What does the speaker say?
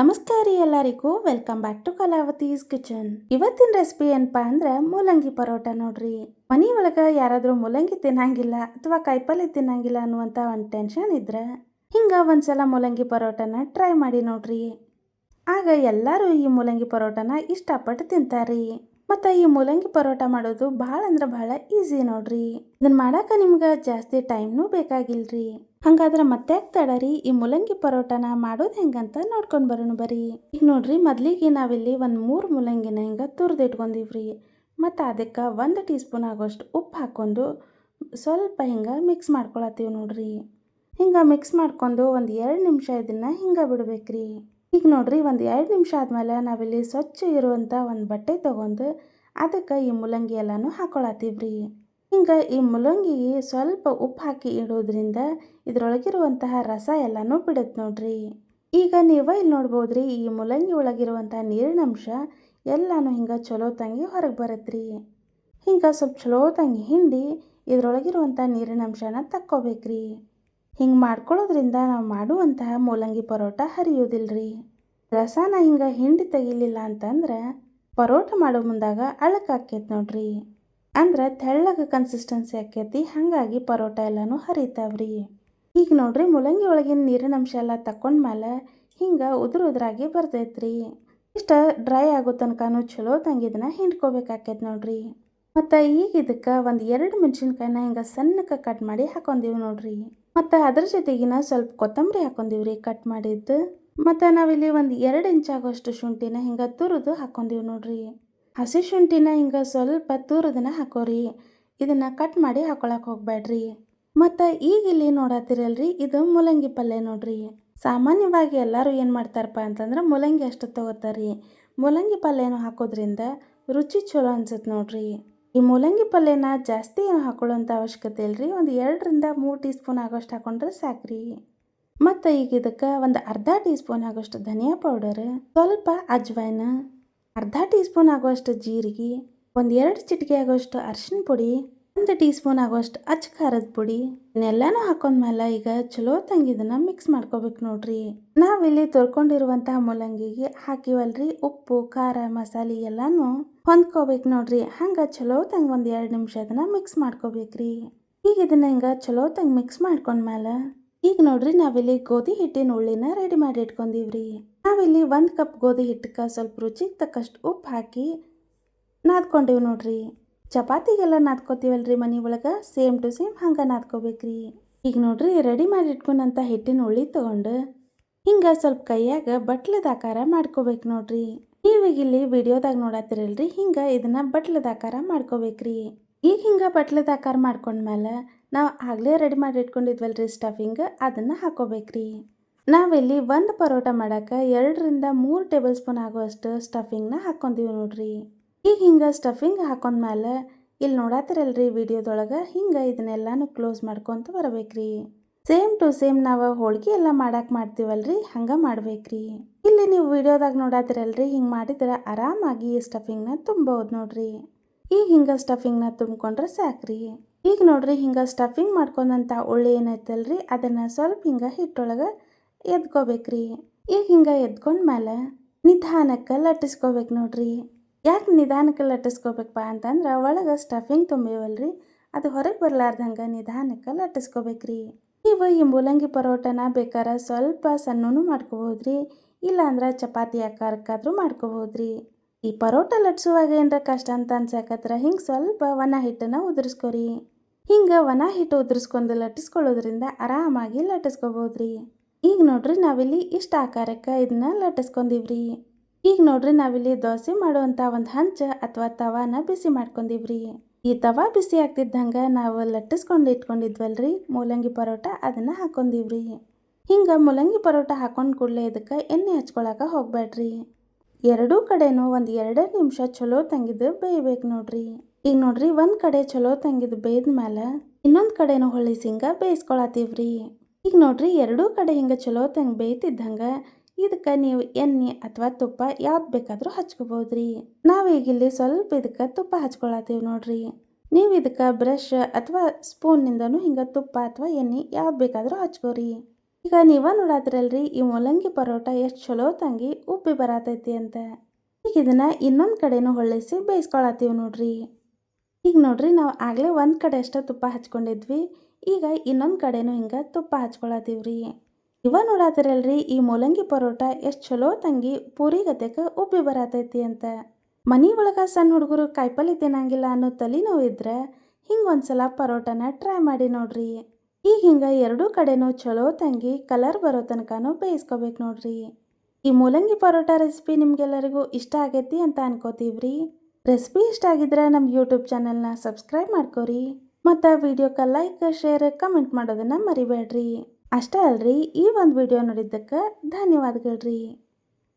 ನಮಸ್ಕಾರ ರೀ ಎಲ್ಲರಿಗೂ, welcome back to Kalavathi's kitchen. ಇವತ್ತಿನ ರೆಸಿಪಿ ಏನಪ್ಪಾ ಅಂದ್ರೆ ಮೂಲಂಗಿ ಪರೋಟ ನೋಡ್ರಿ. ಮನಿ ಒಳಗ ಯಾರಾದ್ರೂ ಮೂಲಂಗಿ ತಿನ್ನಂಗಿಲ್ಲ ಅಥವಾ ಕಾಯಿಪಲ್ಲೆ ತಿನ್ನಂಗಿಲ್ಲ ಅನ್ನುವಂತ ಒಂದು ಟೆನ್ಷನ್ ಇದ್ರೆ ಹಿಂಗ ಒಂದ್ಸಲ ಮೂಲಂಗಿ ಪರೋಟನ ಟ್ರೈ ಮಾಡಿ ನೋಡ್ರಿ. ಆಗ ಎಲ್ಲರೂ ಈ ಮೂಲಂಗಿ ಪರೋಟನ ಇಷ್ಟಪಟ್ಟು ತಿಂತಾರಿ. ಮತ್ತು ಈ ಮೂಲಂಗಿ ಪರೋಟ ಮಾಡೋದು ಭಾಳ ಅಂದ್ರೆ ಭಾಳ ಈಸಿ ನೋಡ್ರಿ. ಇದನ್ನ ಮಾಡಾಕ ನಿಮ್ಗೆ ಜಾಸ್ತಿ ಟೈಮ್ನೂ ಬೇಕಾಗಿಲ್ರಿ. ಹಂಗಾದ್ರೆ ಮತ್ತೆ ತಡರಿ? ಈ ಮೂಲಂಗಿ ಪರೋಟನ ಮಾಡೋದು ಹೆಂಗಂತ ನೋಡ್ಕೊಂಡು ಬರೋಣ ಬರೀ ಈಗ ನೋಡ್ರಿ ಮೊದ್ಲಿಗೆ ನಾವಿಲ್ಲಿ ಒಂದು ಮೂರು ಮೂಲಂಗಿನ ಹಿಂಗೆ ತುರ್ದು ಇಟ್ಕೊಂಡಿವ್ರಿ ಮತ್ತು ಅದಕ್ಕೆ ಒಂದು ಟೀ ಸ್ಪೂನ್ ಆಗೋಷ್ಟು ಉಪ್ಪು ಹಾಕ್ಕೊಂಡು ಸ್ವಲ್ಪ ಹಿಂಗೆ ಮಿಕ್ಸ್ ಮಾಡ್ಕೊಳತ್ತೀವಿ ನೋಡ್ರಿ. ಹಿಂಗೆ ಮಿಕ್ಸ್ ಮಾಡ್ಕೊಂಡು ಒಂದು ಎರಡು ನಿಮಿಷ ಇದನ್ನು ಹಿಂಗೆ ಬಿಡ್ಬೇಕ್ರಿ. ಈಗ ನೋಡ್ರಿ ಒಂದು ಎರಡು ನಿಮಿಷ ಆದಮೇಲೆ ನಾವಿಲ್ಲಿ ಸ್ವಚ್ಛ ಇರುವಂಥ ಒಂದು ಬಟ್ಟೆ ತೊಗೊಂಡು ಅದಕ್ಕೆ ಈ ಮೂಲಂಗಿ ಎಲ್ಲನೂ ಹಾಕೊಳತ್ತೀವ್ರಿ. ಹಿಂಗೆ ಈ ಮೂಲಂಗಿಗೆ ಸ್ವಲ್ಪ ಉಪ್ಪು ಹಾಕಿ ಇಡೋದ್ರಿಂದ ಇದರೊಳಗಿರುವಂತಹ ರಸ ಎಲ್ಲನೂ ಬಿಡುತ್ತೆ ನೋಡ್ರಿ. ಈಗ ನೀವು ಇಲ್ಲಿ ನೋಡ್ಬೋದ್ರಿ, ಈ ಮೂಲಂಗಿ ಒಳಗಿರುವಂತಹ ನೀರಿನ ಅಂಶ ಎಲ್ಲನೂ ಹಿಂಗೆ ಚಲೋ ತಂಗಿ ಹೊರಗೆ ಬರತ್ರಿ. ಹಿಂಗೆ ಸ್ವಲ್ಪ ಚಲೋ ತಂಗಿ ಹಿಂಡಿ ಇದರೊಳಗಿರುವಂಥ ನೀರಿನ ಅಂಶನ ತಕ್ಕೋಬೇಕ್ರಿ. ಹಿಂಗೆ ಮಾಡ್ಕೊಳ್ಳೋದ್ರಿಂದ ನಾವು ಮಾಡುವಂತಹ ಮೂಲಂಗಿ ಪರೋಟ ಹರಿಯೋದಿಲ್ರಿ. ರಸನ ಹಿಂಗೆ ಹಿಂಡಿ ತೆಗಿಲಿಲ್ಲ ಅಂತಂದ್ರೆ ಪರೋಟ ಮಾಡೋ ಮುಂದಾಗ ಅಳಕಾಕೈತೆ ನೋಡ್ರಿ. ಅಂದ್ರೆ ತೆಳ್ಳಗೆ ಕನ್ಸಿಸ್ಟೆನ್ಸಿ ಆಕೈತಿ ಹಾಗಾಗಿ ಪರೋಟ ಎಲ್ಲನೂ ಹರಿತಾವ್ರಿ. ಈಗ ನೋಡ್ರಿ ಮೂಲಂಗಿ ಒಳಗಿನ ನೀರಿನ ಅಂಶ ಎಲ್ಲ ತಕೊಂಡ್ಮೇಲೆ ಹಿಂಗೆ ಉದುರು ಉದುರಾಗಿ ಬರ್ತೈತ್ರಿ. ಇಷ್ಟ ಡ್ರೈ ಆಗೋ ತನಕನೂ ಚಲೋ ತಂಗಿದನ್ನ ಹಿಂಡ್ಕೋಬೇಕಾಕೈತಿ ನೋಡ್ರಿ. ಮತ್ತು ಈಗ ಇದಕ್ಕೆ ಒಂದು ಎರಡು ಮೆಣಸಿನ್ಕಾಯಿನ ಹಿಂಗೆ ಸಣ್ಣಕ್ಕೆ ಕಟ್ ಮಾಡಿ ಹಾಕೊಂದೀವಿ ನೋಡ್ರಿ. ಮತ್ತು ಅದ್ರ ಜೊತೆಗಿನ ಸ್ವಲ್ಪ ಕೊತ್ತಂಬರಿ ಹಾಕೊಂಡೀವ್ರಿ ಕಟ್ ಮಾಡಿದ್ದು. ಮತ್ತು ನಾವಿಲ್ಲಿ ಒಂದು ಎರಡು ಇಂಚ್ ಆಗೋಷ್ಟು ಶುಂಠಿನ ಹಿಂಗೆ ತುರಿದು ಹಾಕೊಂದೀವಿ ನೋಡ್ರಿ. ಹಸಿ ಶುಂಠಿನ ಹಿಂಗೆ ಸ್ವಲ್ಪ ತೂರದನ್ನ ಹಾಕೋರಿ. ಇದನ್ನು ಕಟ್ ಮಾಡಿ ಹಾಕೊಳಕ್ಕೆ ಹೋಗ್ಬೇಡ್ರಿ ಮತ್ತು ಈಗ ಇಲ್ಲಿ ನೋಡತ್ತಿರಲ್ರಿ ಇದು ಮೂಲಂಗಿ ಪಲ್ಯ ನೋಡ್ರಿ. ಸಾಮಾನ್ಯವಾಗಿ ಎಲ್ಲರೂ ಏನು ಮಾಡ್ತಾರಪ್ಪ ಅಂತಂದ್ರೆ ಮೂಲಂಗಿ ಅಷ್ಟು ತೊಗೋತಾರ್ರಿ ಮೂಲಂಗಿ ಪಲ್ಯನೂ ಹಾಕೋದ್ರಿಂದ ರುಚಿ ಚಲೋ ಅನ್ಸುತ್ತೆ ನೋಡ್ರಿ. ಈ ಮೂಲಂಗಿ ಪಲ್ಯನ ಜಾಸ್ತಿ ಏನು ಹಾಕೊಳ್ಳೋಂಥ ಅವಶ್ಯಕತೆ ಇಲ್ರಿ, ಒಂದು ಎರಡರಿಂದ ಮೂರು ಟೀ ಸ್ಪೂನ್ ಆಗೋಷ್ಟು ಹಾಕೊಂಡ್ರೆ ಸಾಕ್ರಿ. ಮತ್ತು ಈಗ ಇದಕ್ಕೆ ಒಂದು ಅರ್ಧ ಟೀ ಸ್ಪೂನ್ ಆಗೋಷ್ಟು ಧನಿಯಾ ಪೌಡರ್ ಸ್ವಲ್ಪ ಅಜ್ವೈನ ಅರ್ಧ ಟೀ ಸ್ಪೂನ್ ಆಗುವಷ್ಟು ಜೀರಿಗೆ, ಒಂದು ಎರಡು ಚಿಟಿಕೆ ಆಗುವಷ್ಟು ಅರಿಶಿನ ಪುಡಿ, ಒಂದು ಟೀ ಸ್ಪೂನ್ ಆಗೋಷ್ಟು ಅಚ್ಚ ಖಾರದ ಪುಡಿ. ಇದನ್ನೆಲ್ಲನೂ ಹಾಕೊಂಡ್ಮೇಲೆ ಈಗ ಚಲೋ ತಂಗಿದನ್ನ ಮಿಕ್ಸ್ ಮಾಡ್ಕೋಬೇಕು ನೋಡ್ರಿ. ನಾವಿಲ್ಲಿ ತೊಳ್ಕೊಂಡಿರುವಂತಹ ಮೂಲಂಗಿಗೆ ಹಾಕಿವಲ್ರಿ ಉಪ್ಪು, ಖಾರ, ಮಸಾಲೆ ಎಲ್ಲಾನು ಹೊಂದ್ಕೋಬೇಕು ನೋಡ್ರಿ. ಹಂಗೆ ಚಲೋ ತಂಗ ಒಂದು ಎರಡು ನಿಮಿಷ ಅದನ್ನ ಮಿಕ್ಸ್ ಮಾಡ್ಕೋಬೇಕ್ರಿ. ಈಗ ಇದನ್ನ ಹಿಂಗೆ ಚಲೋ ತಂಗ ಮಿಕ್ಸ್ ಮಾಡ್ಕೊಂಡ್ಮೇಲೆ ಈಗ ನೋಡ್ರಿ ನಾವಿಲ್ಲಿ ಗೋಧಿ ಹಿಟ್ಟಿನ ಉಳ್ಳಿನ ರೆಡಿ ಮಾಡಿ ಇಟ್ಕೊಂಡಿವ್ರಿ. ನಾವಿಲ್ಲಿ ಒಂದು ಕಪ್ ಗೋಧಿ ಹಿಟ್ಟಕ್ಕೆ ಸ್ವಲ್ಪ ರುಚಿಗೆ ತಕ್ಕಷ್ಟು ಉಪ್ಪು ಹಾಕಿ ನಾದ್ಕೊಂಡಿವಿ ನೋಡ್ರಿ. ಚಪಾತಿಗೆಲ್ಲ ನಾದ್ಕೋತೀವಲ್ರಿ ಮನೆ ಒಳಗೆ ಸೇಮ್ ಟು ಸೇಮ್ ಹಂಗೆ ನಾದ್ಕೋಬೇಕ್ರಿ. ಈಗ ನೋಡ್ರಿ ರೆಡಿ ಮಾಡಿ ಇಟ್ಕೊಂಡಂಥ ಹಿಟ್ಟಿನ ಉಳ್ಳಿ ತಗೊಂಡು ಹಿಂಗೆ ಸ್ವಲ್ಪ ಕೈಯಾಗ ಬಟ್ಲದ ಆಕಾರ ಮಾಡ್ಕೋಬೇಕು ನೋಡ್ರಿ. ನೀವೀಗ ಇಲ್ಲಿ ವಿಡಿಯೋದಾಗ ನೋಡತ್ತಿರಲ್ರಿ ಹಿಂಗೆ ಇದನ್ನ ಬಟ್ಲದ ಆಕಾರ ಮಾಡ್ಕೋಬೇಕ್ರಿ. ಈಗ ಹಿಂಗೆ ಬಟ್ಲದ ಆಕಾರ ಮಾಡ್ಕೊಂಡ್ಮೇಲೆ ನಾವು ಆಗಲೇ ರೆಡಿ ಮಾಡಿ ರೀ ಸ್ಟಫಿಂಗ್ ಅದನ್ನು ಹಾಕೋಬೇಕ್ರಿ. ನಾವಿಲ್ಲಿ ಒಂದು ಪರೋಟ ಮಾಡೋಕೆ ಎರಡರಿಂದ ಮೂರು ಟೇಬಲ್ ಸ್ಪೂನ್ ಆಗುವಷ್ಟು ಸ್ಟಫಿಂಗ್ನ ಹಾಕ್ಕೊಂತೀವಿ ನೋಡ್ರಿ. ಈಗ ಹಿಂಗೆ ಸ್ಟಫಿಂಗ್ ಹಾಕೊಂಡ್ಮೇಲೆ ಇಲ್ಲಿ ನೋಡತ್ತಿರಲ್ರಿ ವಿಡಿಯೋದೊಳಗೆ, ಹಿಂಗೆ ಇದನ್ನೆಲ್ಲಾನು ಕ್ಲೋಸ್ ಮಾಡ್ಕೊತ ಬರಬೇಕ್ರಿ. ಸೇಮ್ ಟು ಸೇಮ್ ನಾವು ಹೋಳಿಗೆ ಎಲ್ಲ ಮಾಡಕ್ಕೆ ಮಾಡ್ತೀವಲ್ರಿ, ಹಂಗೆ ಮಾಡ್ಬೇಕ್ರಿ. ಇಲ್ಲಿ ನೀವು ವಿಡಿಯೋದಾಗ ನೋಡತ್ತಿರಲ್ರಿ ಹಿಂಗೆ ಮಾಡಿದ್ರೆ ಆರಾಮಾಗಿ ಈ ಸ್ಟಫಿಂಗ್ನ ತುಂಬೋದು ನೋಡ್ರಿ. ಈಗ ಹಿಂಗೆ ಸ್ಟಫಿಂಗ್ನ ತುಂಬ್ಕೊಂಡ್ರೆ ಸಾಕ್ರಿ. ಈಗ ನೋಡ್ರಿ ಹಿಂಗೆ ಸ್ಟಫಿಂಗ್ ಮಾಡ್ಕೊಂಡಂಥ ಉಳ್ಳಿ ಏನೈತಲ್ರಿ? ಅದನ್ನು ಸ್ವಲ್ಪ ಹಿಂಗೆ ಹಿಟ್ಟೊಳಗೆ ಎದ್ಕೋಬೇಕ್ರಿ. ಈಗ ಹಿಂಗೆ ಎದ್ಕೊಂಡ್ಮೇಲೆ ನಿಧಾನಕ್ಕೆ ಲಟ್ಟಿಸ್ಕೋಬೇಕು ನೋಡ್ರಿ. ಯಾಕೆ ನಿಧಾನಕ್ಕೆ ಲಟ್ಟಿಸ್ಕೋಬೇಕಪ್ಪ ಅಂತಂದ್ರೆ ಒಳಗೆ ಸ್ಟಫಿಂಗ್ ತುಂಬಿವಲ್ರಿ. ಅದು ಹೊರಗೆ ಬರಲಾರ್ದಂಗೆ ನಿಧಾನಕ್ಕೆ ಲಟ್ಟಿಸ್ಕೋಬೇಕ್ರಿ. ನೀವು ಈ ಮೂಲಂಗಿ ಪರೋಟನ ಬೇಕಾರ ಸ್ವಲ್ಪ ಸಣ್ಣನೂ ಮಾಡ್ಕೋಬೋದ್ರಿ. ಇಲ್ಲಾಂದ್ರೆ ಚಪಾತಿ ಆಕಾರಕ್ಕಾದರೂ ಮಾಡ್ಕೋಬೋದ್ರಿ. ಈ ಪರೋಟ ಲಟ್ಸುವಾಗ ಏನರ ಕಷ್ಟ ಅಂತ ಅನ್ಸಾಕತ್ರ ಹಿಂಗೆ ಸ್ವಲ್ಪ ಒಣ ಹಿಟ್ಟನ್ನು ಉದುರಿಸ್ಕೊರಿ. ಹಿಂಗೆ ಒಣ ಹಿಟ್ಟು ಉದುರಿಸ್ಕೊಂಡು ಲಟ್ಟಿಸ್ಕೊಳ್ಳೋದ್ರಿಂದ ಆರಾಮಾಗಿ ಲಟ್ಟಿಸ್ಕೋಬೋದ್ರಿ ಈಗ ನೋಡ್ರಿ ನಾವಿಲ್ಲಿ ಇಷ್ಟ ಆಕಾರಕ್ಕೆ ಇದನ್ನ ಲಟ್ಟಿಸ್ಕೊಂಡಿವ್ರಿ ಈಗ ನೋಡ್ರಿ ನಾವಿಲ್ಲಿ ದೋಸೆ ಮಾಡುವಂಥ ಒಂದು ಹಂಚ ಅಥವಾ ತವಾನ ಬಿಸಿ ಮಾಡ್ಕೊಂಡಿವ್ರಿ. ಈ ತವಾ ಬಿಸಿ ಆಗ್ತಿದ್ದಂಗೆ ನಾವು ಲಟ್ಟಿಸ್ಕೊಂಡು ಇಟ್ಕೊಂಡಿದ್ವಲ್ರಿ, ಮೂಲಂಗಿ ಪರೋಟ ಅದನ್ನು ಹಾಕೊಂಡಿವ್ರಿ. ಹಿಂಗೆ ಮೂಲಂಗಿ ಪರೋಟ ಹಾಕೊಂಡು ಕೂಡಲೇ ಇದಕ್ಕೆ ಎಣ್ಣೆ ಹಚ್ಕೊಳಕ್ಕೆ ಹೋಗ್ಬೇಡ್ರಿ ಎರಡೂ ಕಡೆನೂ ಒಂದು ಎರಡು ನಿಮಿಷ ಚಲೋ ತಂಗಿದ್ದು ಬೇಯ್ಬೇಕು ನೋಡ್ರಿ. ಈಗ ನೋಡ್ರಿ ಒಂದು ಕಡೆ ಚಲೋ ತಂಗಿದ್ದು ಬೇಯ್ದ ಮೇಲೆ ಇನ್ನೊಂದು ಕಡೆನೂ ಸಿಂಗ ಹಿಂಗೆ ಬೇಯಿಸ್ಕೊಳತ್ತೀವ್ರಿ. ಈಗ ನೋಡ್ರಿ ಎರಡೂ ಕಡೆ ಹಿಂಗೆ ಚಲೋ ತಂಗ ಬೇಯ್ತಿದ್ದಂಗೆ ಇದಕ್ಕೆ ನೀವು ಎಣ್ಣೆ ಅಥವಾ ತುಪ್ಪ ಯಾವ್ದು ಬೇಕಾದರೂ ಹಚ್ಕೋಬೋದ್ರಿ. ನಾವೀಗಿಲ್ಲಿ ಸ್ವಲ್ಪ ಇದಕ್ಕೆ ತುಪ್ಪ ಹಚ್ಕೊಳತ್ತೀವಿ ನೋಡ್ರಿ. ನೀವು ಇದಕ್ಕೆ ಬ್ರಷ್ ಅಥವಾ ಸ್ಪೂನ್ನಿಂದನೂ ಹಿಂಗೆ ತುಪ್ಪ ಅಥವಾ ಎಣ್ಣೆ ಯಾವ್ದು ಬೇಕಾದರೂ ಹಚ್ಕೋರಿ. ಈಗ ನೀವ ನೋಡಾದ್ರಲ್ರಿ ಈ ಮೂಲಂಗಿ ಪರೋಟ ಎಷ್ಟು ಚಲೋ ತಂಗಿ, ಉಪ್ಪಿ ಬರತೈತಿ ಅಂತ. ಈಗ ಇದನ್ನ ಇನ್ನೊಂದು ಕಡೆನೂ ಹೊಳ್ಳಿಸಿ ಬೇಯಿಸ್ಕೊಳತ್ತೀವಿ ನೋಡ್ರಿ. ಈಗ ನೋಡ್ರಿ ನಾವು ಆಗಲೇ ಒಂದು ಕಡೆ ಅಷ್ಟೇ ತುಪ್ಪ ಹಚ್ಕೊಂಡಿದ್ವಿ. ಈಗ ಇನ್ನೊಂದು ಕಡೆನೂ ಹಿಂಗೆ ತುಪ್ಪ ಹಚ್ಕೊಳತ್ತೀವ್ರಿ. ಇವ ನೋಡಾತಿರಲ್ರಿ ಈ ಮೂಲಂಗಿ ಪರೋಟ ಎಷ್ಟು ಚಲೋ ತಂಗಿ, ಪೂರಿ ಗತೆಕ ಉಬ್ಬಿ ಬರತೈತಿ ಅಂತ. ಮನಿ ಒಳಗ ಸಣ್ಣ ಹುಡುಗರು ಕಾಯಿಪಲ್ಲೆ ತಿನ್ನಂಗಿಲ್ಲ ಅನ್ನೋ ತಲೆನೋವು ಇದ್ರೆ ಹಿಂಗೆ ಒಂದ್ಸಲ ಪರೋಟನ ಟ್ರೈ ಮಾಡಿ ನೋಡ್ರಿ. ಈಗ ಹಿಂಗೆ ಎರಡೂ ಕಡೆನೂ ಚಲೋ ತಂಗಿ ಕಲರ್ ಬರೋ ತನಕನೂ ಬೇಯಿಸ್ಕೋಬೇಕು ನೋಡ್ರಿ. ಈ ಮೂಲಂಗಿ ಪರೋಟ ರೆಸಿಪಿ ನಿಮ್ಗೆಲ್ಲರಿಗೂ ಇಷ್ಟ ಆಗೈತಿ ಅಂತ ಅನ್ಕೋತೀವ್ರಿ. ರೆಸಿಪಿ ಇಷ್ಟ ಆಗಿದ್ರೆ ನಮ್ಮ ಯೂಟ್ಯೂಬ್ ಚಾನಲ್ನ ಸಬ್ಸ್ಕ್ರೈಬ್ ಮಾಡ್ಕೋರಿ. ಮತ್ತು ವಿಡಿಯೋಕ್ಕೆ ಲೈಕ್, ಶೇರ್, ಕಮೆಂಟ್ ಮಾಡೋದನ್ನು ಮರಿಬೇಡ್ರಿ. ಅಷ್ಟೇ ಅಲ್ರಿ ಈ ಒಂದು ವಿಡಿಯೋ ನೋಡಿದ್ದಕ್ಕೆ ಧನ್ಯವಾದಗಳ್ರಿ.